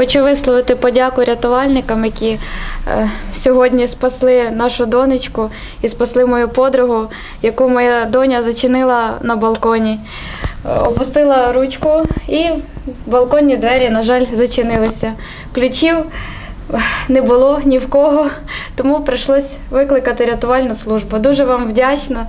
Хочу висловити подяку рятувальникам, які е, сьогодні спасли нашу донечку і спасли мою подругу, яку моя доня зачинила на балконі. Е, опустила ручку і балконні двері, на жаль, зачинилися. Ключів е, не було ні в кого, тому прийшлось викликати рятувальну службу. Дуже вам вдячна.